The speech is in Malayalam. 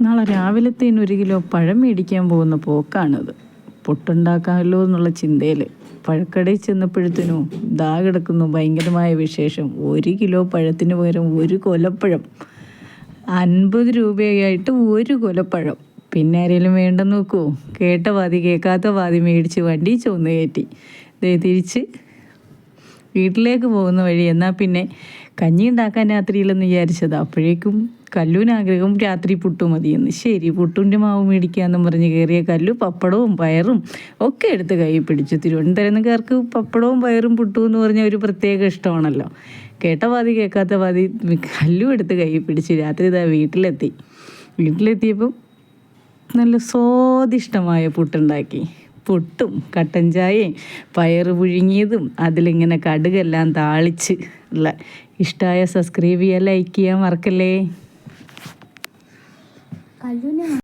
നാളെ രാവിലത്തേന് ഒരു കിലോ പഴം മേടിക്കാൻ പോകുന്ന പോക്കാണത്. പൊട്ടുണ്ടാക്കാമല്ലോ എന്നുള്ള ചിന്തയിൽ പഴക്കടയിൽ ചെന്നപ്പോഴത്തേനും ദാ കിടക്കുന്നു ഭയങ്കരമായ വിശേഷം. ഒരു കിലോ പഴത്തിന് പകരം ഒരു കൊലപ്പഴം. അൻപത് രൂപയായിട്ട് ഒരു കൊലപ്പഴം. പിന്നെ ആരെങ്കിലും വേണ്ടെന്ന് നോക്കുമോ കേട്ട വാതി കേൾക്കാത്ത വാതി മേടിച്ച് വണ്ടി ചുവന്ന് കയറ്റി. ദേ തിരിച്ച് വീട്ടിലേക്ക് പോകുന്ന വഴി. എന്നാൽ പിന്നെ കഞ്ഞി ഉണ്ടാക്കാൻ രാത്രിയിലെന്ന് വിചാരിച്ചത്. അപ്പോഴേക്കും കല്ലുവിന് ആഗ്രഹം രാത്രി പുട്ടു മതിയെന്ന് ശരി പുട്ടുന്റെ മാവ് മേടിക്കാമെന്നും പറഞ്ഞ് കയറിയ കല്ലു പപ്പടവും പയറും ഒക്കെ എടുത്ത് കൈ പിടിച്ചു. തിരുവനന്തപുരംകാർക്ക് പപ്പടവും പയറും പുട്ടും എന്ന് പറഞ്ഞ ഒരു പ്രത്യേക ഇഷ്ടമാണല്ലോ. കേട്ട വാതി കേൾക്കാത്ത വാതി കല്ലും എടുത്ത് കൈ പിടിച്ച് രാത്രി ഇതാ വീട്ടിലെത്തി. വീട്ടിലെത്തിയപ്പം നല്ല സ്വാദിഷ്ടമായ പുട്ടുണ്ടാക്കി. പുട്ടും കട്ടൻ ചായയും പയറ് പുഴുങ്ങിയതും അതിലിങ്ങനെ കടുകെല്ലാം താളിച്ച് ഉള്ള ഇഷ്ടമായ സബ്സ്ക്രൈബ് ചെയ്യുക ലൈക്ക് ചെയ്യാൻ മറക്കല്ലേ? കല്ലുവിനെ